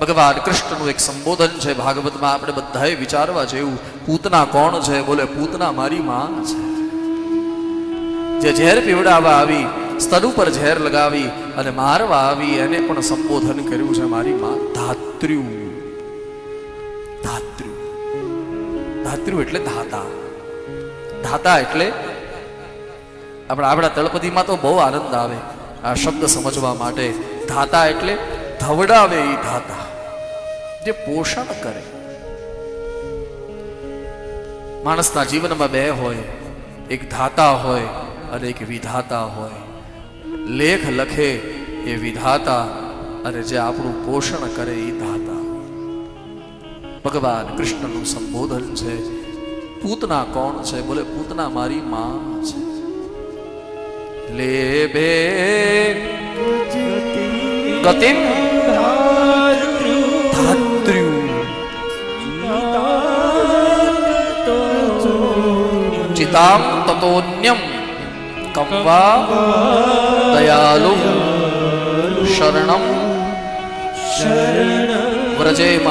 ભગવાન કૃષ્ણનું એક સંબોધન છે, ભાગવતમાં આપણે બધાએ વિચારવા જેવું, પૂતના કોણ છે? બોલે, પૂતના મારી માં છે. જે ઝેર પીવડાવવા આવી, સ્તન ઉપર ઝેર લગાવી અને મારવા આવી, એને પણ સંબોધન કર્યું છે મારી માં ધાત્રુ. ધાત્રુ. ધાત્રુ એટલે ધાતા. ધાતા એટલે આપણા આપણા તળપદીમાં તો બહુ આનંદ આવે આ શબ્દ સમજવા માટે. ધાતા એટલે ધવડાવે એ ધાતા. જે પોષણ કરે. માણસના જીવનમાં બે હોય એક ધાતા હોય અને એક વિધાતા હોય. લેખ લખે એ વિધાતા અને જે આપણું પોષણ કરે એ ધાતા. ભગવાન કૃષ્ણનું સંબોધન છે પૂતના કોણ છે? બોલે પૂતના મારી માં છે. લે બે ગતિમ ચિતામ તતોન્યમ કમ્વા દયાલુ શરણમ વ્રજેમ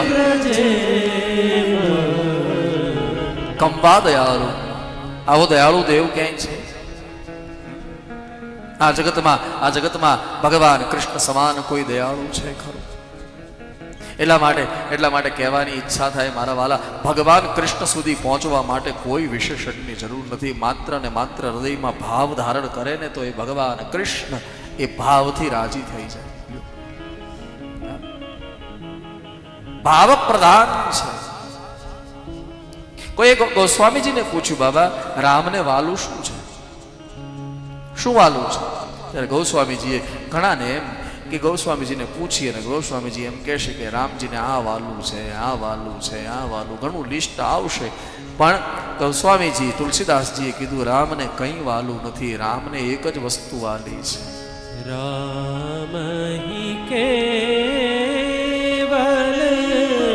કંપા દયાળુ આવો દયાળુ દેવ ક્યાંય છે આ જગતમાં આ જગતમાં ભગવાન કૃષ્ણ સમાન કોઈ દયાળુ છે ખરું એટલા માટે એટલા માટે કહેવાની ઈચ્છા થાય મારા વાલા, ભગવાન કૃષ્ણ સુધી પહોંચવા માટે કોઈ વિશેષણની જરૂર નથી. માત્ર ને માત્ર હૃદયમાં ભાવ ધારણ કરે ને તો એ ભગવાન કૃષ્ણ એ ભાવથી રાજી થઈ જાય. ભાવ પ્રધાન છે. કોઈ ગોસ્વામીજીને પૂછ્યું, બાબા, રામને વાલું શું છે? શું વાલું છે? ત્યારે ગૌસ્વામીજીએ ઘણાને કે ગૌસ્વામીજીને પૂછીએ અને ગૌસ્વામીજી એમ કહેશે કે રામજીને આ વાલું છે આ વાલું છે આ વાલું. ઘણું લિસ્ટ આવશે. પણ ગૌસ્વામીજી તુલસીદાસજીએ કીધું રામને કંઈ વાલું નથી. રામને એક જ વસ્તુ વાલી છે. રામ કે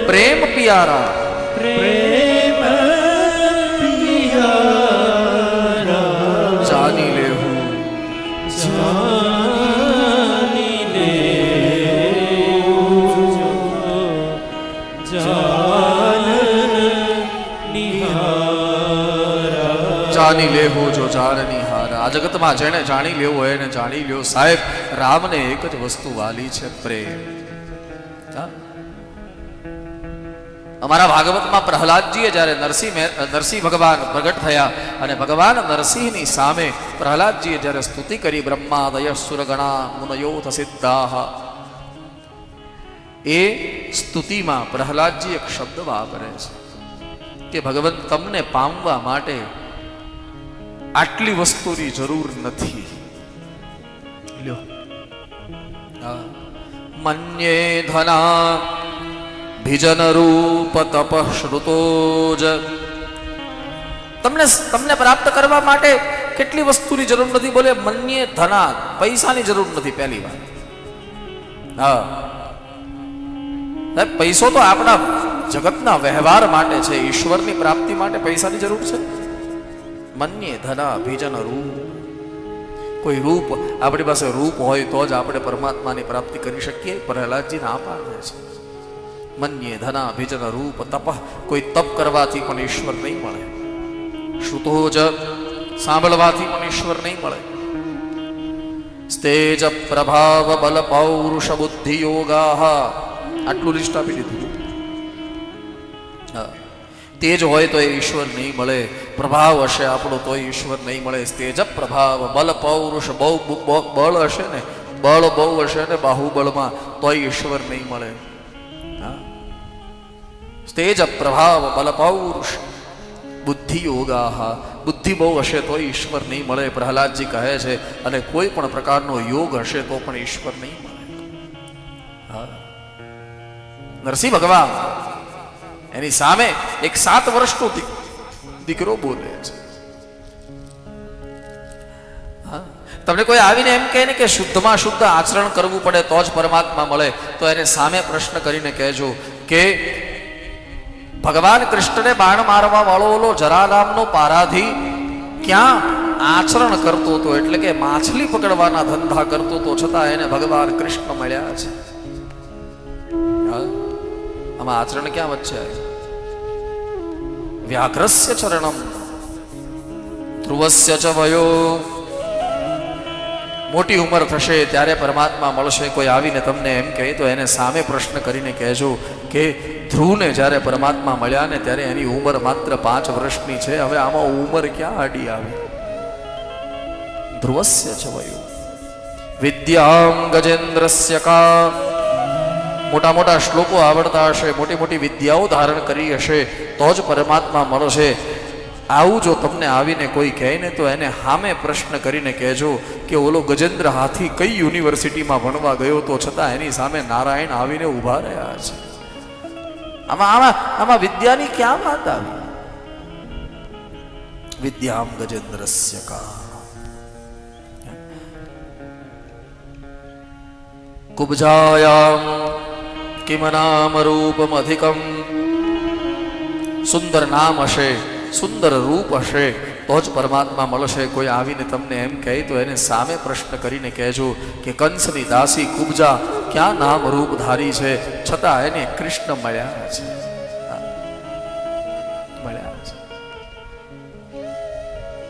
પ્રેમ પિયારા. જાણી લેવો જો જાણની હાર. આ જગતમાં જેણે જાણી લેવું હોય એને જાણી લ્યો. સાહેબ, રામને એક જ વસ્તુ વાલી છે પ્રેમ. અમારા ભાગવતમાં પ્રહલાદજીએ જ્યારે નરસિંહ નરસિંહ ભગવાન પ્રગટ થયા અને ભગવાન નરસિંહની સામે પ્રહલાદજીએ જ્યારે સ્તુતિ કરી, બ્રહ્માદય સુરગણા મુનયોથ સિદ્ધાહ. એ સ્તુતિમાં પ્રહલાદજી એક શબ્દ વાપરે છે. કે ભગવંત તમને પામવા માટે આટલી વસ્તુની જરૂર નથી. લ્યો. હા. મન્યે ધના ભિજન રૂપ તપ શ્રુતો જ. તમને તમને પ્રાપ્ત કરવા માટે કેટલી વસ્તુની જરૂર નથી? બોલે મન્યે ધના પૈસાની જરૂર નથી પહેલી વાત. હા. સાહેબ, પૈસો તો આપણા જગતના વ્યવહાર માટે છે, ઈશ્વરની પ્રાપ્તિ માટે પૈસાની જરૂર છે? મન્ય ધના ભીજન રૂપ. કોઈ રૂપ, આપણી પાસે રૂપ હોય તો જ આપણે પરમાત્માની પ્રાપ્તિ કરી શકીએ. પ્રહલાદજી ના પાડે છે. મન્ય ધના ભીજન રૂપ તપ. કોઈ તપ કરવાથી પણ ઈશ્વર નહીં મળે. શ્રુતો જ સાંભળવાથી પણ ઈશ્વર નહીં મળે. સ્તેજ પ્રભાવ બલ પૌરુષ બુદ્ધિ યોગા આટલું લિસ્ટ આપી દીધું. હા. તેજ હોય તો એ ઈશ્વર નહીં મળે. પ્રભાવ હશે આપણો તો ઈશ્વર નહીં મળે. તેજ પ્રભાવ. બલ પૌરુષ બહુ બળ હશે ને. બળ બહુ હશે ને બાહુબળમાં તોય ઈશ્વર નહીં મળે. તેજ પ્રભાવ, બલ પૌરુષ. બુદ્ધિ યોગા બુદ્ધિ બહુ હશે તો ઈશ્વર નહીં મળે. પ્રહલાદજી કહે છે, અને કોઈ પણ પ્રકારનો યોગ હશે તો પણ ઈશ્વર નહીં મળે. હા. નરસિંહ ભગવાન એની સામે એક સાત વર્ષનો દીકરો બોલે છે. તમને કોઈ આવીને એમ કહે ને કે શુદ્ધમાં શુદ્ધ આચરણ કરવું પડે તો જ પરમાત્મા મળે, તો એને સામે પ્રશ્ન કરીને કહેજો કે ભગવાન કૃષ્ણને બાણ મારવા વાળો ઓલો જરા પારાધી ક્યાં આચરણ કરતો હતો એટલે કે માછલી પકડવાના ધંધા કરતો હતો, છતાં એને ભગવાન કૃષ્ણ મળ્યા છે. આમાં આચરણ ક્યાં વચ્ચે વ્યાઘ્રસ્ય ચરણમ. ધ્રુવસ્ય ચ વયો. મોટી ઉંમર થશે ત્યારે પરમાત્મા મળશે. કોઈ આવીને તમને એમ કહે તો એને સામે પ્રશ્ન કરીને કહેજો કે ધ્રુવને જ્યારે પરમાત્મા મળ્યા ને ત્યારે એની ઉંમર માત્ર પાંચ વર્ષની છે. હવે આમાં ઉંમર ક્યાં અડી આવી? ધ્રુવસ્ય છે વયો. વિદ્યામ ગજેન્દ્રસ્ય કા મોટા મોટા શ્લોકો આવડતા હશે મોટી મોટી વિદ્યાઓ ધારણ કરી હશે, તો જ પરમાત્મા મળશે. આવું જો તમને આવીને કોઈ કહે ને, તો એને સામે પ્રશ્ન કરીને કહેજો કે ઓલો ગજેન્દ્ર હાથી કઈ યુનિવર્સિટીમાં ભણવા ગયો તો છતાં એની સામે નારાયણ આવીને ઊભા રહ્યા છે. આમાં આમાં આમાં વિદ્યાની ક્યાં વાત આવી? વિદ્યામ ગજેન્દ્રસ્ય કા કુબજાયામ કિમ નામ રૂપમ અધિકમ સુંદર નામ હશે સુંદર રૂપ હશે તો જ પરમાત્મા મળશે કોઈ આવીને તમને એમ કહે તો એને સામે પ્રશ્ન કરીને કહેજો કે કંસની દાસી કુબજા ક્યાં નામ રૂપ ધારી છે છતાં એને કૃષ્ણ મળ્યા છે